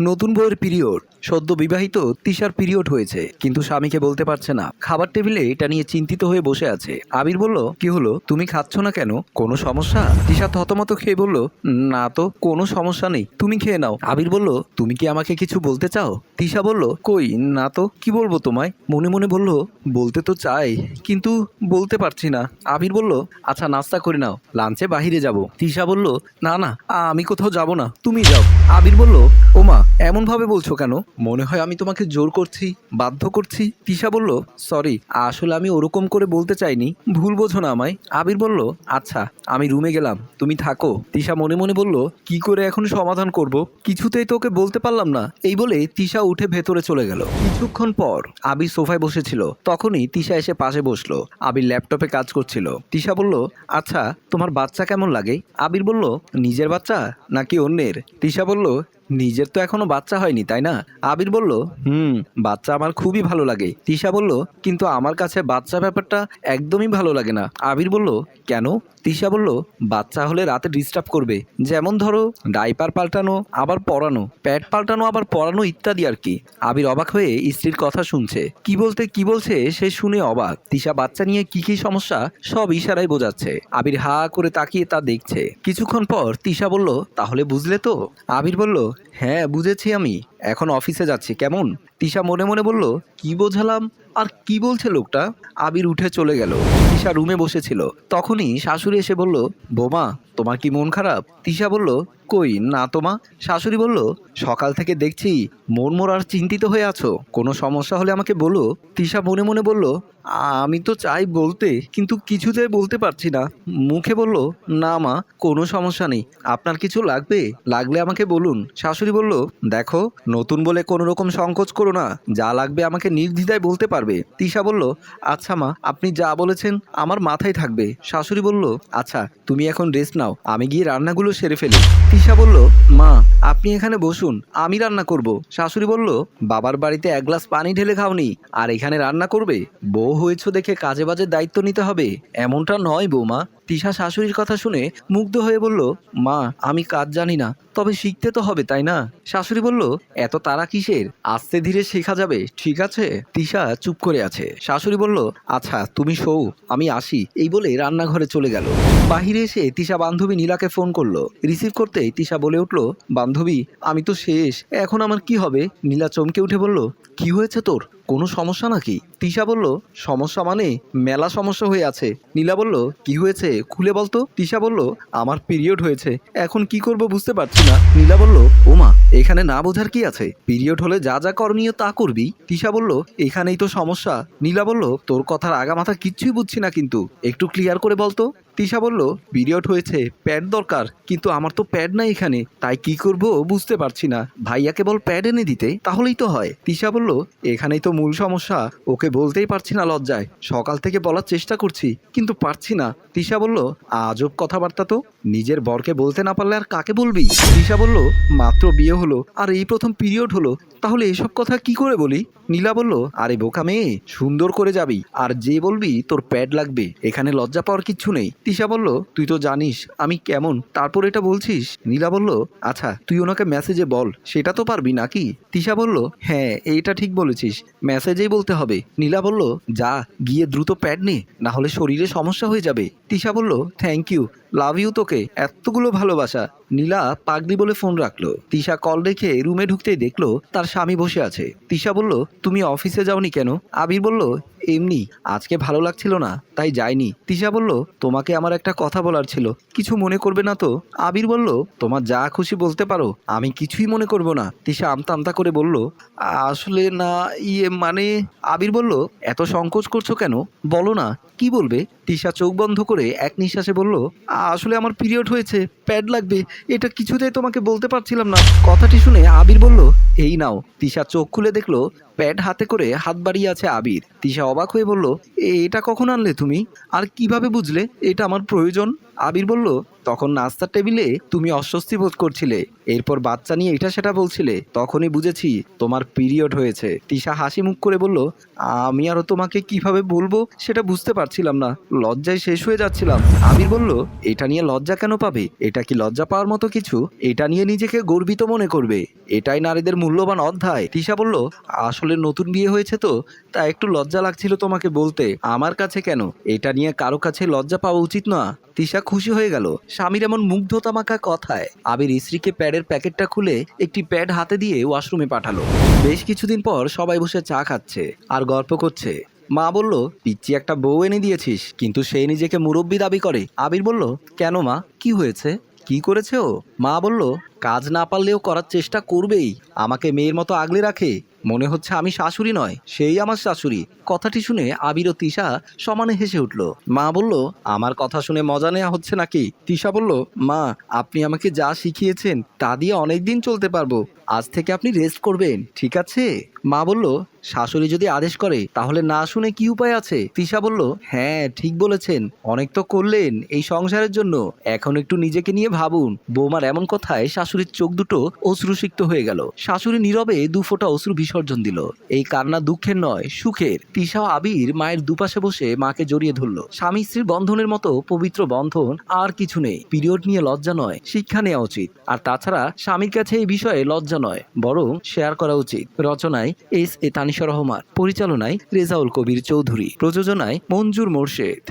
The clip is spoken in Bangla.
নতুন বইয়ের পিরিয়ড। সদ্য বিবাহিত তিশার পিরিয়ড হয়েছে, কিন্তু স্বামীকে বলতে পারছে না। খাবার টেবিলে এটা নিয়ে চিন্তিত হয়ে বসে আছে। আবির বলল, কি হলো? তুমি খাচ্ছ না কেন? কোনো সমস্যা? তিশা থতমত খেয়ে বলল, না তো, কোনো সমস্যা নেই। তুমি খেয়ে নাও। আবির বলল, তুমি কি আমাকে কিছু বলতে চাও? তিশা বলল, কই? না তো, কি বলব তোমায়? মনে মনে বলল, বলতে তো চাই, কিন্তু বলতে পারছি না। আবির বলল আচ্ছা নাস্তা করে নাও, লাঞ্চে বাহিরে যাব। তিশা বলল, না না, আমি কোথাও যাব না, তুমি যাও। আবির বলল, ওমা এমন ভাবে বলছো কেন? মনে হয় আমি তোমাকে জোর করছি, বাধ্য করছি। তিশা বলল, সরি, আসলে আমি ওরকম করে বলতে চাইনি। ভুল বোঝো না আমায়। আবির বলল আচ্ছা আমি রুমে গেলাম, তুমি থাকো। তিশা মনে মনে বলল, কি করে এখন সমাধান করব? কিছুতেই তোকে বলতে পারলাম না। এই বলে তিশা উঠে ভেতরে চলে গেল। কিছুক্ষণ পর আবির সোফায় বসেছিল। তখনই তিশা এসে পাশে বসল। আবির ল্যাপটপে কাজ করছিল। তিশা বলল আচ্ছা তোমার বাচ্চা কেমন লাগে? আবির বলল, নিজের বাচ্চা নাকি অন্যের? তিশা বলল নিজের তো এখনও বাচ্চা হয়নি, তাই না? আবির বলল, হুম, বাচ্চা আমার খুবই ভালো লাগে। তিশা বলল, কিন্তু আমার কাছে বাচ্চা ব্যাপারটা একদমই ভালো লাগে না। আবির বলল, কেন? তিশা বলল, বাচ্চা হলে রাতে ডিস্টার্ব করবে। যেমন ধরো ডাইপার পাল্টানো, আবার পরানো প্যাড পাল্টানো, আবার পরানো ইত্যাদি আর কি। আবির অবাক হয়ে স্ত্রীর কথা শুনছে। কি বলতে, কি বলছে, সে শুনে অবাক। তিশা বাচ্চা নিয়ে কি কি সমস্যা, সব ইশারায় বোঝাচ্ছে। আবির হা করে তাকিয়ে তা দেখছে। কিছুক্ষণ পর তিশা বলল, তাহলে বুঝলে তো? আবির বলল হ্যাঁ বুঝেছি আমি। এখন অফিসে যাচ্ছি, কেমন? তিশা মনে মনে বলল, কি বোঝালাম? আর কি বলছে লোকটা? আবির উঠে চলে গেল। তিশা রুমে বসেছিল। তখনই শাশুড়ি এসে বলল, বোমা, তোমার কি মন খারাপ? তিশা বলল কই? না তোমা শাশুড়ি বলল, সকাল থেকে দেখছি মন মোর আর চিন্তিত হয়ে আছো। কোনো সমস্যা হলে আমাকে বলো। তিশা মনে মনে বলল, আমি তো চাই বলতে, কিন্তু কিছুতে বলতে পারছি না। মুখে বলল, না মা, কোনো সমস্যা নেই। আপনার কিছু লাগবে? লাগলে আমাকে বলুন। শাশুড়ি বলল, দেখো, নতুন বলে কোনো রকম সংকোচ করো না। যা লাগবে আমাকে নির্দ্বিধায় বলতে পারবে। তিশা বলল আচ্ছা মা, আপনি যা বলেছেন আমার মাথায় থাকবে। শাশুড়ি বলল আচ্ছা তুমি এখন রেস্ট নাও। আমি গিয়ে রান্নাগুলো সেরে ফেলি। তিশা বলল, মা, আপনি এখানে বসুন, আমি রান্না করব। শাশুড়ি বলল, বাবার বাড়িতে এক গ্লাস পানি ঢেলে খাওনি, আর এখানে রান্না করবে? বউ হয়েছ দেখে কাজে বাজে দায়িত্ব নিতে হবে। এমনটা নয় বৌমা তিশা শাশুড়ির কথা শুনে মুগ্ধ হয়ে বলল, মা, আমি কাজ জানি না, তবে শিখতে তো হবে, তাই না? শাশুড়ি বলল, এত তারা কিসের? আস্তে ধীরে শেখা যাবে, ঠিক আছে? তিশা চুপ করে আছে। শাশুড়ি বলল আচ্ছা তুমি শোও, আমি আসি। এই বলে রান্নাঘরে চলে গেল। বাহিরে এসে তিশা বান্ধবী নীলাকে ফোন করল। রিসিভ করতেই তিশা বলে উঠল, বান্ধবী, আমি তো শেষ, এখন আমার কি হবে? নীলা চমকে উঠে বলল, কি হয়েছে তোর? কোনো সমস্যা নাকি? তিশা বলল, সমস্যা মানে মেলা সমস্যা হয়ে আছে। নীলা বলল, কি হয়েছে? খুলে বলতো তিশা বলল, আমার পিরিয়ড হয়েছে। এখন কি করব বুঝতে পারছি না। নীলা বলল ওমা এখানে না বোঝার কি আছে? পিরিয়ড হলে যা যা করণীয় তা করবি। তিশা বলল, এখানেই তো সমস্যা। নীলা বলল, তোর কথার আগামাথা কিচ্ছুই বুঝছি না কিন্তু। একটু ক্লিয়ার করে বলতো তিশা বলল, পিরিয়ড হয়েছে, প্যাড দরকার, কিন্তু আমার তো প্যাড নাই এখানে, তাই কি করব বুঝতে পারছি না। ভাইয়া কেবল প্যাড এনে দিতে, তাহলেই তো হয়। তিশা বলল, এখানেই তো মূল সমস্যা, ওকে বলতেই পারছি না লজ্জায়। সকাল থেকে বলার চেষ্টা করছি, কিন্তু পারছি না। তিশা বলল, আজব কথাবার্তা তো, নিজের বরকে বলতে না পারলে আর কাকে বলবি? তিশা বলল, মাত্র বিয়ে হলো, আর এই প্রথম পিরিয়ড হলো, তাহলে এসব কথা কি করে বলি? নীলা বলল, আরে বোকা মেয়ে, সুন্দর করে যাবি, আর যে বলবি তোর প্যাড লাগবে, এখানে লজ্জা পাওয়ার কিচ্ছু নেই। তিশা বলল, তুই তো জানিস, আমি কেমন? তারপর এটা বলছিস? নীলা বলল আচ্ছা তুই ওনাকে মেসেজে বল, সেটা তো পারবি নাকি? তিশা বলল হ্যাঁ এইটা ঠিক বলেছিস মেসেজেই বলতে হবে। নীলা বলল, যা, গিয়ে দ্রুত প্যাড নে না হলে শরীরে সমস্যা হয়ে যাবে। তিশা বলল থ্যাংক ইউ লাভ ইউ তোকে। এতগুলো ভালোবাসা। নীলা পাগড়ি বলে ফোন রাখল। তিশা কল রেখে রুমে ঢুকতেই দেখল তার স্বামী বসে আছে। তিশা বলল, তুমি অফিসে যাওনি কেন? আবির বলল, এমনি, আজকে ভালো লাগছিল না, তাই যাইনি। তিশা বলল, তোমাকে আমার একটা কথা বলার ছিল, কিছু মনে করবে না তো? আবির বলল, তোমার যা খুশি বলতে পারো, আমি কিছুই মনে করব না। তিশা আমতা আমতা করে বলল, আসলে না ইয়ে মানে? আবির বলল, এত সংকোচ করছ কেন? বলো না, কি বলবে? তিশা চোখ বন্ধ করে এক নিঃশ্বাসে বলল, আসলে আমার পিরিয়ড হয়েছে, প্যাড লাগবে, এটা কিছুতেই তোমাকে বলতে পারছিলাম না। কথাটি শুনে আবির বলল, এই নাও। তিশা চোখ খুলে দেখল, প্যাড হাতে করে হাত বাড়িয়ে আছে আবির। তিশা অবাক হয়ে বলল, "এ- এটা কখন আনলে তুমি? আর কীভাবে বুঝলে? এটা আমার প্রয়োজন। আবির বলল, তখন নাস্তার টেবিলে তুমি অস্বস্তি বোধ করছিলে। এরপর বাচ্চা নিয়ে এটা সেটা বলছিলে। তখনই বুঝেছি তোমার পিরিয়ড হয়েছে। তিশা হাসি মুখ করে বলল, আমি আরও তোমাকে কীভাবে বলব সেটা বুঝতে পারছিলাম না। লজ্জায় শেষ হয়ে যাচ্ছিলাম। আবির বলল, এটা নিয়ে লজ্জা কেন পাবে? এটা কি লজ্জা পাওয়ার মতো কিছু? এটা নিয়ে নিজেকে গর্বিত মনে করবে। এটাই নারীদের মূল্যবান অধ্যায়। তিশা বলল, আসলে নতুন বিয়ে হয়েছে তো তা একটু লজ্জা লাগছিল তোমাকে বলতে। আমার কাছে কেন? এটা নিয়ে কারও কাছে লজ্জা পাওয়া উচিত না। তিশা খুশি হয়ে গেল। স্বামীর এমন মুগ্ধতা মাখা কথায়। আবির স্ত্রীকে প্যাডের প্যাকেটটা খুলে একটি প্যাড হাতে দিয়ে ওয়াশরুমে পাঠালো। বেশ কিছুদিন পর সবাই বসে চা খাচ্ছে আর গল্প করছে। মা বলল পিচ্ছি একটা বউ এনে দিয়েছিস, কিন্তু সে নিজেকে মুরব্বী দাবি করে। আবির বলল, কেন মা? কি হয়েছে? কি করেছে ও? মা বলল, কাজ না পারলেও করার চেষ্টা করবেই। আমাকে মেয়ের মতো আগলে রাখে। মনে হচ্ছে আমি শাশুড়ি নয়, সেই আমার শাশুড়ি। কথাটি শুনে আবির ও তিশা সমানে হেসে উঠল। মা বলল, আমার কথা শুনে মজা নেওয়া হচ্ছে নাকি? তিশা বলল, মা, আপনি আমাকে যা শিখিয়েছেন তা দিয়ে অনেকদিন চলতে পারব। আজ থেকে আপনি রেস্ট করবেন, ঠিক আছে? মা বলল, শাশুড়ি যদি আদেশ করে, তাহলে না শুনে কি উপায় আছে? তিশা বলল হ্যাঁ ঠিক বলেছেন। অনেক তো করলেন এই সংসারের জন্য। এখন একটু নিজেকে নিয়ে ভাবুন। বৌমার এমন কথায় শাশুড়ির চোখ দুটো অশ্রুসিক্ত হয়ে গেল। শাশুড়ি নীরবে দু ফোঁটা অশ্রু বিসর্জন দিল। এই কান্না দুঃখের নয়, সুখের। তিশা আবির মায়ের দুপাশে বসে মাকে জড়িয়ে ধরলো। স্বামী স্ত্রীর বন্ধনের মতো পবিত্র বন্ধন আর কিছু নেই। পিরিয়ড নিয়ে লজ্জা নয়, শিক্ষা নেওয়া উচিত। আর তাছাড়া স্বামীর কাছে এই বিষয়ে লজ্জা নয়, বরং শেয়ার করা উচিত। রচনায় এস এ তানিশা রহমান। পরিচালনায় রেজাউল কবির চৌধুরী। প্রযোজনায় মঞ্জুর মোর্শেদ।